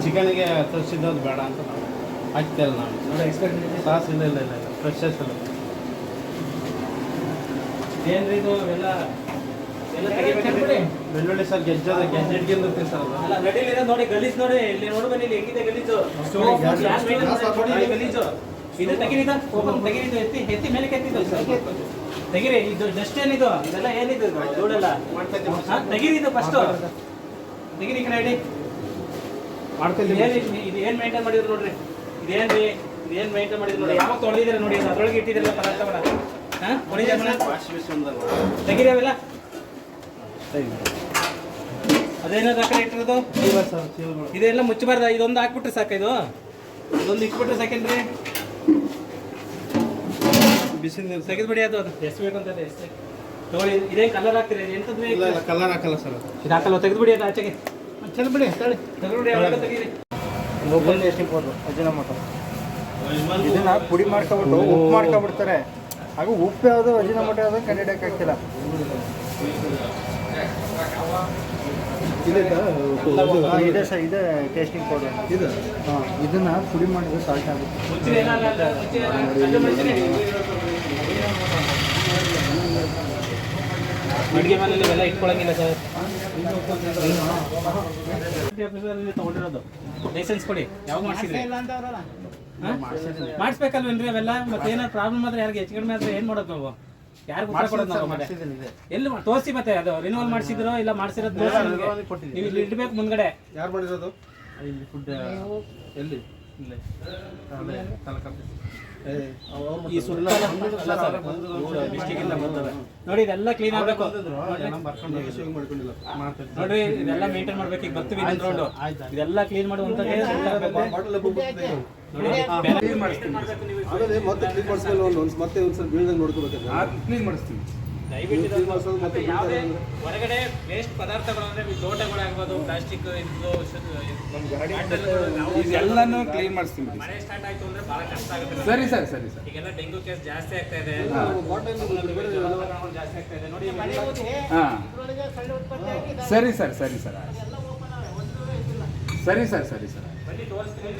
ಚಿಕನಿಗೆ ತರಿಸಿದ್ದು ಬೇಡ ಅಂತ ನಾವು ಹಾಕ್ತಿಲ್ಲ ನಾವು. ಎಕ್ಸ್ಪೆಕ್ಟ್ ಸಾಸ್ ಇಲ್ಲ ಇಲ್ಲ ಇಲ್ಲ ಫ್ರೆಶಸ್ ಇಲ್ಲ ಏನ್ರಿ ಇದು? ಎಲ್ಲ ಬೆಳ್ಳುಳ್ಳಿ ಸರ್ ಗೆಜ್ಜದ ಸರ್ ಅದು ಅಲ್ಲ ರೆಡಿಲಿದೆ ನೋಡಿ ಗಲೀಜ್ ನೋಡಿ ಇಲ್ಲಿ ನೋಡು ಬನ್ನಿ ಇಲ್ಲಿ ಹೆಂಗಿದೆ ಗಲೀಜು. ನೋಡಿ ಇಲ್ಲಿ ಗಲೀಜು. ಇದು ತೆಗಿರಿದ ಓಪನ್ ತೆಗಿರಿದು ಎತ್ತಿ ಎತ್ತಿ ಮೇಲೆ ಎತ್ತಿದ್ದು ತೆಗಿರಿ ಇದು ಜಸ್ಟ್ ಏನಿದು ಇದೆಲ್ಲ ಏನಿದು? ಇದು ಧೂಳೆಲ್ಲ ಹಾ, ತೆಗಿರಿ ಇದು ಫಸ್ಟ್ ತೆಗಿರಿ ಈ ಕಡೆ ಇಡಿ. ಏನ್ ಇದು- ಏನ್ ಮೇಂಟೈನ್ ಮಾಡಿದ್ರು ನೋಡ್ರಿ? ಇದೇನ್ರಿ? ಇದು ಏನ್ ಮೇಂಟೈನ್ ಮಾಡಿದ್ರು ನೋಡಿ ಯಾವಾಗ ತೊಳೆದಿದ್ದೀರ ನೋಡಿ ಅದ್ರೊಳಗೆ ಇಟ್ಟಿದ್ರಲ್ಲ ಪದಾರ್ಥಗಳ ಹಾ? ತೆಗಿರಿ ಅವೆಲ್ಲ ಅದೇನದು ಆ ಕಡೆ ಇಟ್ಟಿರೋದು? ಇದೆಲ್ಲ ಮುಚ್ಚಬಾರ್ದ? ಇದೊಂದು ಹಾಕ್ಬಿಟ್ರೆ ಸಾಕು ಇದು? ಇದೊಂದು ಇಟ್ಬಿಟ್ರೆ ಸಾಕೇನ್ರಿ? ಬಿಸಿ ನೀರು ತೆಗೆದ್ಬಿಡಿ ಅದು. ಅದು ಎಷ್ಟು ಬೇಕು ಅಂತ ಎಷ್ಟು ನೋಡಿ ಇದೇ ಕಲರ್ ಹಾಕ್ತೀರಿ? ಎಂತದ್ದು ಇಲ್ಲ ಇಲ್ಲ ಕಲರ್ ಹಾಕಲ್ಲ ಸರ್ ಇದು ಹಾಕಲ್ಲ ತೆಗೆದ್ಬಿಡಿ ಅದು ಆಚೆಗೆ. ಚಲ್ ಬಿಡಿ ತಳಿ ಅಜಿನ ಇದನ್ನ ಪುಡಿ ಮಾಡ್ಕೊಬಿಟ್ಟು ಉಪ್ಪು ಮಾಡ್ಕೊಬಿಡ್ತಾರೆ. ಹಾಗೂ ಉಪ್ಪು ಯಾವುದು ಅಜಿನಮೋಟೊ ಯಾವುದು ಕಂಡಿಡಿಯಕ್ಕೆ ಆಗ್ತಿಲ್ಲ. ಹಾ, ಇದೆ ಸರ್ ಇದೆ ಟೇಸ್ಟಿಂಗ್ ಪೌಡರ್ ಇದು? ಹಾಂ ಇದನ್ನ ಪುಡಿ ಮಾಡಿದ್ರೆ ಸಾಲ್ಟ್ ಆಗುತ್ತೆ ಮುಚ್ಚಿರಿ ಎಲ್ಲ ಅಲ್ಲ, ಅಲ್ಲ, ಮುಚ್ಚಿರಿ, ಕಲ್ಲು ಮುಚ್ಚಿರಿ. ಅಡುಗೆ ಮನೆಯಲ್ಲಿ ಇವೆಲ್ಲ ಇಟ್ಕೊಳಂಗಿಲ್ಲ ಸರ್. ತಗೊಂಡಿರೋದು ಲೈಸೆನ್ಸ್ ಕೊಡಿ. ಯಾವಾಗ ಮಾಡಿಸಿದ್ರಿ? ಮಾಡಿಸ್ಬೇಕಲ್ವೇನ್ರಿ ಅವೆಲ್ಲ? ಮತ್ತೆ ಏನಾದ್ರು ಪ್ರಾಬ್ಲಮ್ ಆದ್ರೆ ಯಾರಿಗೆ ಹೆಚ್ಚು ಕಡಿಮೆ ಆದ್ರೆ ಏನ್ ಮಾಡೋದು ನಾವು? ಯಾರು ಉತ್ತರ ಕೊಡೋದು ನಾವು ಮತ್ತೆ. ಎಲ್ಲಿ ತೋರಿಸಿ ಮತ್ತೆ ಅದು ರಿನ್ಯೂವಲ್ ಮಾಡಿಸಿದ್ರು ಇಲ್ಲ ಮಾಡಿಸಿರೋದು ತೋರಿಸಿ. ನೀವು ಇಲ್ಲಿ ಇಡ್ಬೇಕು ಮುಂದ್ಗಡೆ. ಯಾರು ಮಾಡಿರೋದು? ಇಲ್ಲಿ ಫುಡ್ ಎಲ್ಲಿ? ಇಲ್ಲೇ. ತಲಕಾಪಿ ಈ ನೋಡಿ ಇದೆಲ್ಲ ಕ್ಲೀನ್ ಆಗ್ಬೇಕು. ನೋಡ್ರಿ ಇದೆಲ್ಲ ಮೇಂಟೈನ್ ಮಾಡ್ಬೇಕು. ಈಗ ಬರ್ತೀವಿ. ಇದೆಲ್ಲ ಕ್ಲೀನ್ ಮತ್ತೆ ಕ್ಲೀನ್ ಮತ್ತೆ ಒಂದ್ಸಲ ಬೀಳ್ದಂಗ್ ನೋಡ್ಕೋಬೇಕಾದ್ರೆ? ಕ್ಲೀನ್ ಮಾಡಿಸ್ತೀವಿ. ದಯವಿಟ್ಟು ಯಾವುದೇ ಹೊರಗಡೆ ವೇಸ್ಟ್ ಪದಾರ್ಥಗಳು ಅಂದರೆ ತೋಟಗಳಾಗ್ಬೋದು ಪ್ಲಾಸ್ಟಿಕ್ ಇದು ಎಲ್ಲನೂ ಕ್ಲೀನ್ ಮಾಡ್ತೀವಿ ಮನೆ ಮಳೆ ಸ್ಟಾರ್ಟ್ ಆಯ್ತು ಅಂದ್ರೆ ಬಹಳ ಕಷ್ಟ ಆಗುತ್ತೆ. ಸರಿ ಸರ್ ಸರಿ ಸರ್. ಈಗೆಲ್ಲ ಡೆಂಗು ಕೇಸ್ ಜಾಸ್ತಿ ಆಗ್ತಾ ಇದೆ. ಜಾಸ್ತಿ ಆಗ್ತಾ ಇದೆ. ನೋಡಿ ಹಾಂ. ಸರಿ ಸರ್ ಸರಿ ಸರ್. ಸರಿ ಸರ್ ಸರಿ ಸರ್. ಬನ್ನಿ ತೋರಿಸ್ತೀನಿ.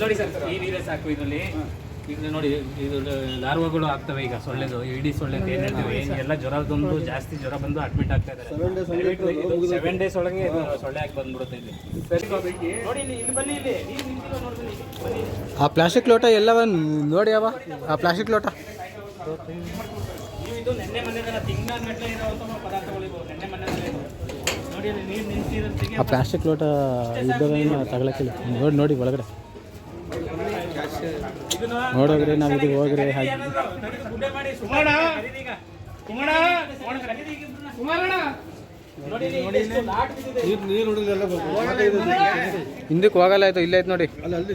ನೋಡಿ ಸರ್ ಈ ನೀರೇ ಸಾಕು ಇದರಲ್ಲಿ. ಈಗ ನೋಡಿ ಇದು ಲಾರ್ವಗಳು ಆಗ್ತವೆ ಈಗ ಸೊಳ್ಳೆದು ಇಡೀ ಸೊಳ್ಳೆ ಏನ್ ಹೇಳ್ತೀವಿ? ಎಲ್ಲ ಜ್ವರದೊಂದು ಜಾಸ್ತಿ ಜ್ವರ ಬಂದು ಅಡ್ಮಿಟ್ ಆಗ್ತಾ ಇದ್ದಾರೆ ಸೆವೆನ್ ಡೇಸ್ ಒಳಗೆ ಇದು ಸೊಳ್ಳೆ ಆಗಿ ಬಂದ್ಬಿಡುತ್ತೆ ಇಲ್ಲಿ. ನೋಡಿ ಇಲ್ಲಿ ಇಲ್ಲಿ ಬನ್ನಿ ಇಲ್ಲಿ. ನೀರು ನಿಂತಿಲ್ಲ ನೋಡಿ ಬನ್ನಿ ಬನ್ನಿ. ಆ ಪ್ಲಾಸ್ಟಿಕ್ ಲೋಟ ಎಲ್ಲವ ನೋಡಿ ಅವ? ಆ ಪ್ಲಾಸ್ಟಿಕ್ ಲೋಟ. ನೀವು ಇದು ನೆನ್ನೆ ಮನೆ ತಿಂಗಳ ಇರುವಂತಹ ಪದಾರ್ಥಗಳು ಇವು ನೆನ್ನೆ ಮನೆ ನೋಡಿ ಅಲ್ಲಿ ನೀರು ನಿಂತಿರೋದಕ್ಕೆ ಆ ಪ್ಲಾಸ್ಟಿಕ್ ಲೋಟ ಇದ್ದವೇನು ತಗೊಳಕ್ಕಿಲ್ಲ ನೋಡಿ ನೋಡಿ ಒಳಗಡೆ ನೋಡೋಗ್ರಿ ನಾವು ಇದು ಹೋಗ್ರಿ ಹಾಗೆ ಹಿಂದಕ್ಕೆ ಹೋಗಲ್ಲ ಆಯ್ತು ಇಲ್ಲೇ ಆಯ್ತು ನೋಡಿ ಅಲ್ಲಿ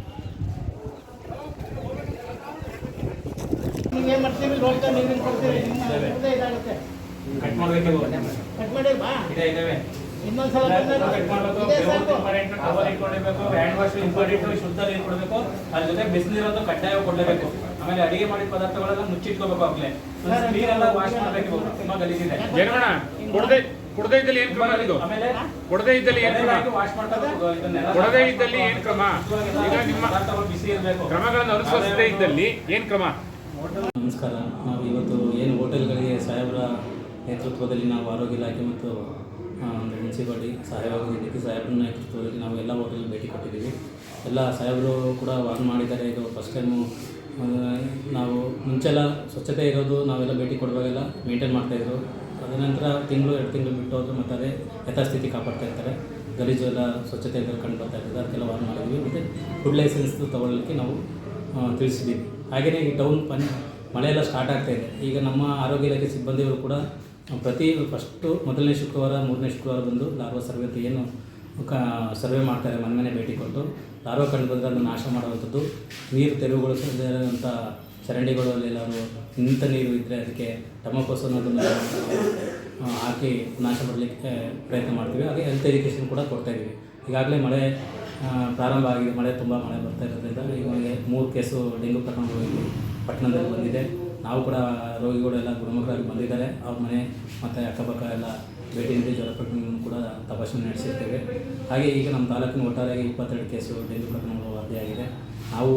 ಚರಂಡಿ ಮಾಡ್ತೀವಿ ನೋಡಿಸ್ಕೊಡಿ ಇದ್ಕೊಂಡ ಕಟ್ ಮಾಡ್ಬೇಕು ಇದೆ ಇದಾವೆ. ಹ್ಯಾಂಡ್ ವಾಶ್ ಇಂಪಾರ್ಟೆಂಟ್ ಶುದ್ಧ ನೀರು ಕೊಡಬೇಕು. ಅದ್ರ ಜೊತೆ ಬಿಸಿನೀರನ್ನು ಕಡ್ಡಾಯ ಕೊಡಲೇಬೇಕು. ಆಮೇಲೆ ಅಡಿಗೆ ಮಾಡಿದ ಪದಾರ್ಥಗಳೆಲ್ಲ ಮುಚ್ಚಿಟ್ಕೋಬೇಕು ಆಗ್ಲೇ. ನೀರೆಲ್ಲ ವಾಶ್ ಮಾಡಬೇಕು ತುಂಬಾ ಗಲೀಜಿದೆ. ಜಗಣ ಕೊಡದೆ ಕೊಡದೇ ಇದ್ದಲ್ಲಿ ಏನು ಕ್ರಮ ಇದು? ಆಮೇಲೆ ಕೊಡದೇ ಇದ್ದಲ್ಲಿ ಏನು ಕ್ರಮ? ಕೊಡದೇ ಇದ್ದಲ್ಲಿ ಏನ್ ಕ್ರಮ? ಈಗ ನಿಮ್ಮ ಪದಾರ್ಥಗಳು ಬಿಸಿ ಇರಬೇಕು. ಕ್ರಮಗಳನ್ನು ಅನುಸರಿಸದೇ ಇದ್ದಲ್ಲಿ ಏನ್ ಕ್ರಮ? ನಮಸ್ಕಾರ. ನಾವು ಇವತ್ತು ಏನು ಹೋಟೆಲ್ಗಳಿಗೆ ಸಾಹೇಬರ ನೇತೃತ್ವದಲ್ಲಿ ನಾವು ಆರೋಗ್ಯ ಇಲಾಖೆ ಮತ್ತು ಒಂದು ಮುನ್ಸಿಪಾಲ್ಟಿ ಡಿ ಸಾಹೇಬ್ರ ನೇತೃತ್ವದಲ್ಲಿ ನಾವು ಎಲ್ಲ ಹೋಟೆಲ್ ಭೇಟಿ ಕೊಟ್ಟಿದ್ದೀವಿ. ಎಲ್ಲ ಸಾಹೇಬರು ಕೂಡ ವಾರ್ನ್ ಮಾಡಿದ್ದಾರೆ. ಇದು ಫಸ್ಟ್ ಟೈಮು ನಾವು ಮುಂಚೆಲ್ಲ ಸ್ವಚ್ಛತೆ ಇರೋದು ನಾವೆಲ್ಲ ಭೇಟಿ ಕೊಡುವಾಗೆಲ್ಲ ಮೇಂಟೈನ್ ಮಾಡ್ತಾಯಿದ್ರು ತದನಂತರ ತಿಂಗಳು, ಎರಡು ತಿಂಗಳು ಬಿಟ್ಟು ಹೋದ್ರು ಮತ್ತು ಅದೇ ಯಥಾಸ್ಥಿತಿ ಕಾಪಾಡ್ತಾ ಇರ್ತಾರೆ. ಗಲೀಜು ಎಲ್ಲ ಸ್ವಚ್ಛತೆ ಕಂಡು ಬರ್ತಾ ಇರ್ತದೆ. ಅದಕ್ಕೆಲ್ಲ ವಾರ್ನ್ ಮಾಡಿದ್ವಿ ಮತ್ತು ಫುಡ್ ಲೈಸೆನ್ಸ್ ತೊಗೊಳ್ಳೋಕ್ಕೆ ನಾವು ಆ, ತಿಳಿಸಿದ್ದೀವಿ ಹಾಗೆಯೇ ಈ ಪನ್ ಮಳೆ ಎಲ್ಲ ಸ್ಟಾರ್ಟ್ ಆಗ್ತಾ ಇದೆ. ಈಗ ನಮ್ಮ ಆರೋಗ್ಯ ಇಲಾಖೆ ಸಿಬ್ಬಂದಿಗಳು ಕೂಡ ಪ್ರತಿ ಫಸ್ಟು ಮೊದಲನೇ ಶುಕ್ರವಾರ ಮೂರನೇ ಶುಕ್ರವಾರ ಬಂದು ಲಾರ್ವಾ ಸರ್ವೆ ಅಂತ ಏನು ಕ ಸರ್ವೆ ಮಾಡ್ತಾರೆ ಮನೆ ಮನೆ ಭೇಟಿ ಕೊಟ್ಟು ಲಾರ್ವಾ ಕಂಡು ಬಂದರೆ ಅದನ್ನು ನಾಶ ಮಾಡುವಂಥದ್ದು. ನೀರು ತೆರವುಗೊಳಿಸಿದಂಥ ಚರಂಡಿಗಳು ಎಲ್ಲಾದರೂ ನಿಂತ ನೀರು ಇದ್ದರೆ ಅದಕ್ಕೆ ಟಮಕೋಸ್ ಅದನ್ನು ಹಾಕಿ ನಾಶ ಮಾಡಲಿಕ್ಕೆ ಪ್ರಯತ್ನ ಮಾಡ್ತೀವಿ. ಹಾಗೆ ಹೆಲ್ತ್ ಎಜುಕೇಷನ್ ಕೂಡ ಕೊಡ್ತಾ ಇದ್ದೀವಿ ಈಗಾಗಲೇ ಮಳೆ ಪ್ರಾರಂಭ ಆಗಿದೆ. ಮಳೆ ತುಂಬ ಮಳೆ ಬರ್ತಾ ಇರೋದ್ರಿಂದ ಈಗ ಮೂರು ಕೇಸು ಡೆಂಗು ಪ್ರಕರಣಗಳು ಪಟ್ಟಣದಲ್ಲಿ ಬಂದಿದೆ. ನಾವು ಕೂಡ ರೋಗಿಗಳೆಲ್ಲ ಗುಣಮುಖರಾಗಿ ಬಂದಿದ್ದಾರೆ. ಅವ್ರ ಮನೆ ಮತ್ತು ಅಕ್ಕಪಕ್ಕ ಎಲ್ಲ ಭೇಟಿ ನೀಡಿ ಜ್ವರ ಪ್ರಕರಣಗಳನ್ನು ಕೂಡ ತಪಾಸಣೆ ನಡೆಸಿರ್ತೇವೆ. ಹಾಗೆ ಈಗ ನಮ್ಮ ತಾಲೂಕಿನ ಒಟ್ಟಾರೆಯಾಗಿ ಇಪ್ಪತ್ತೆರಡು ಕೇಸು ಡೆಂಗು ಪ್ರಕರಣಗಳು ವರದಿಯಾಗಿದೆ ನಾವು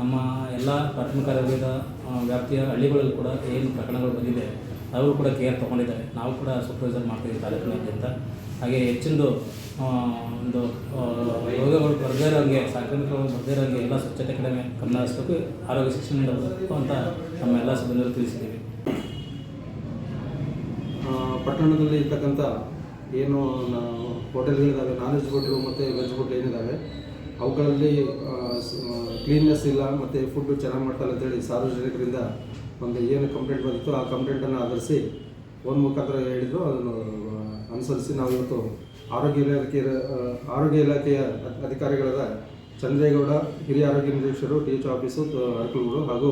ನಮ್ಮ ಎಲ್ಲ ಪ್ರಾಥಮಿಕ ಆರೋಗ್ಯದ ವ್ಯಾಪ್ತಿಯ ಹಳ್ಳಿಗಳಲ್ಲಿ ಕೂಡ ಏನು ಪ್ರಕರಣಗಳು ಬಂದಿದೆ, ಅವರು ಕೂಡ ಕೇರ್ ತೊಗೊಂಡಿದ್ದಾರೆ. ನಾವು ಕೂಡ ಸೂಪರ್ವೈಸರ್ ಮಾಡ್ತೀವಿ ತಾಲೂಕಿನಾದ್ಯಂತ. ಹಾಗೆ ಹೆಚ್ಚಿನದು ಒಂದು ರೋಗಗಳು ಬರದೇ ಇರೋಂಗೆ ಸಾಂಕ್ರಾಮಿಕಗಳು ಬರದೇ ಇರೋಂಗೆ ಎಲ್ಲ ಸ್ವಚ್ಛತೆ ಕಡಿಮೆ ಗಮನ ಆರೋಗ್ಯ ಶಿಕ್ಷಣ ನೀಡಬೇಕು ಅಂತ ನಮ್ಮ ಎಲ್ಲ ಸಿಬ್ಬಂದಿಗಳು ತಿಳಿಸಿದ್ದೀವಿ. ಪಟ್ಟಣದಲ್ಲಿ ಇರ್ತಕ್ಕಂಥ ಏನು ಹೋಟೆಲ್ಗಳಿದ್ದಾವೆ ನಾನ್ ವೆಜ್ ಹೋಟೆಲು ಮತ್ತು ವೆಜ್ ಹೋಟೆಲ್ ಏನಿದ್ದಾವೆ ಅವುಗಳಲ್ಲಿ ಕ್ಲೀನ್ನೆಸ್ ಇಲ್ಲ, ಮತ್ತು ಫುಡ್ಡು ಚೆನ್ನಾಗಿ ಮಾಡ್ತಾರೆ ಅಂತೇಳಿ ಸಾರ್ವಜನಿಕರಿಂದ ಒಂದು ಏನು ಕಂಪ್ಲೇಂಟ್ ಬಂದಿತ್ತು ಆ ಕಂಪ್ಲೇಂಟನ್ನು ಆಧರಿಸಿ ಒಂದು ಮುಖಾಂತರ ಹೇಳಿದ್ರು, ಅದನ್ನು ಅನುಸರಿಸಿ ನಾವು ಇವತ್ತು ಆರೋಗ್ಯ ಇಲಾಖೆಯ ಆರೋಗ್ಯ ಇಲಾಖೆಯ ಅಧಿಕಾರಿಗಳಾದ ಚಂದ್ರೇಗೌಡ, ಹಿರಿಯ ಆರೋಗ್ಯ ನಿರೀಕ್ಷಕರು ಟಿ ಎಚ್ ಆಫೀಸು ಅರಕಲೂರು ಹಾಗೂ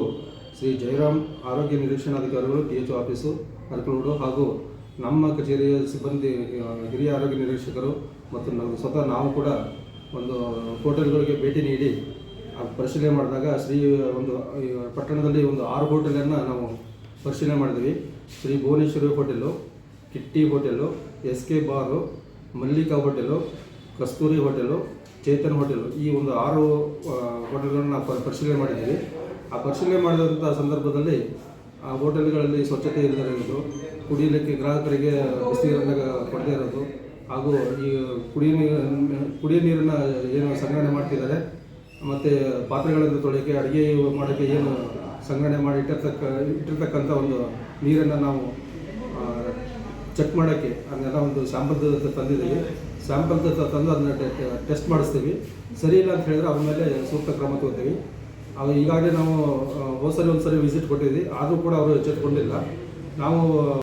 ಶ್ರೀ ಜಯರಾಮ್ ಆರೋಗ್ಯ ನಿರೀಕ್ಷಣಾಧಿಕಾರಿಗಳು ಟಿ ಎಚ್ ಆಫೀಸು ಅರಕಲೂರು ಹಾಗೂ ನಮ್ಮ ಕಚೇರಿಯ ಸಿಬ್ಬಂದಿ, ಹಿರಿಯ ಆರೋಗ್ಯ ನಿರೀಕ್ಷಕರು ಮತ್ತು ನಾವು ಸ್ವತಃ ನಾವು ಕೂಡ ಒಂದು ಹೋಟೆಲ್ಗಳಿಗೆ ಭೇಟಿ ನೀಡಿ ಪರಿಶೀಲನೆ ಮಾಡಿದಾಗ ಶ್ರೀ ಒಂದು ಪಟ್ಟಣದಲ್ಲಿ ಒಂದು ಆರು ಹೋಟೆಲನ್ನು ನಾವು ಪರಿಶೀಲನೆ ಮಾಡಿದ್ವಿ. Shri Bhuvaneshwari hotel Kitti hotel S K bar Mallika hotel Kasturi hotel Chetan hotel ಈ ಒಂದು ಆರು ಹೋಟೆಲ್ಗಳನ್ನು ನಾವು ಪರಿಶೀಲನೆ ಮಾಡಿದ್ದೀವಿ. ಆ ಪರಿಶೀಲನೆ ಮಾಡಿದಂಥ ಸಂದರ್ಭದಲ್ಲಿ ಆ ಹೋಟೆಲ್ಗಳಲ್ಲಿ ಸ್ವಚ್ಛತೆ ಇಲ್ಲದೆ ಇರೋದು ಕುಡಿಯಲಿಕ್ಕೆ ಗ್ರಾಹಕರಿಗೆ ಬಿಸಿನೀರನ್ನ ಕೊಡದೇ ಇರೋದು, ಹಾಗೂ ಈ ಕುಡಿಯ ನೀರು ಕುಡಿಯ ನೀರನ್ನು ಏನು ಸಂಗ್ರಹಣೆ ಮಾಡ್ತಿದ್ದಾರೆ, ಮತ್ತು ಪಾತ್ರೆಗಳನ್ನು ತೊಳೆಯೋಕ್ಕೆ, ಅಡುಗೆ ಮಾಡೋಕ್ಕೆ ಏನು ಸಂಗ್ರಹಣೆ ಮಾಡಿ ಇಟ್ಟಿರ್ತಕ್ಕ, ಇಟ್ಟಿರ್ತಕ್ಕಂಥ ಒಂದು ನೀರನ್ನು ನಾವು ಚೆಕ್ ಮಾಡೋಕ್ಕೆ ಅದನ್ನೆಲ್ಲ ಒಂದು ಸ್ಯಾಂಪಲ್ ತಂದಿದ್ದೀವಿ. ಸ್ಯಾಂಪಲ್ ತಂದು ಅದನ್ನ ಟೆಸ್ಟ್ ಮಾಡಿಸ್ತೀವಿ. ಸರಿ ಇಲ್ಲ ಅಂತ ಹೇಳಿದ್ರೆ ಅವ್ರ ಮೇಲೆ ಸೂಕ್ತ ಕ್ರಮ ತಗೋತೀವಿ. ಅವು ಈಗಾಗಲೇ ನಾವು ಹೋದ್ಸರಿ ಒಂದ್ಸರಿ ಒಂದು ಸರಿ ವಿಸಿಟ್ ಕೊಟ್ಟಿದ್ವಿ. ಆದರೂ ಕೂಡ ಅವರು ಎಚ್ಚೆತ್ಕೊಂಡಿಲ್ಲ. ನಾವು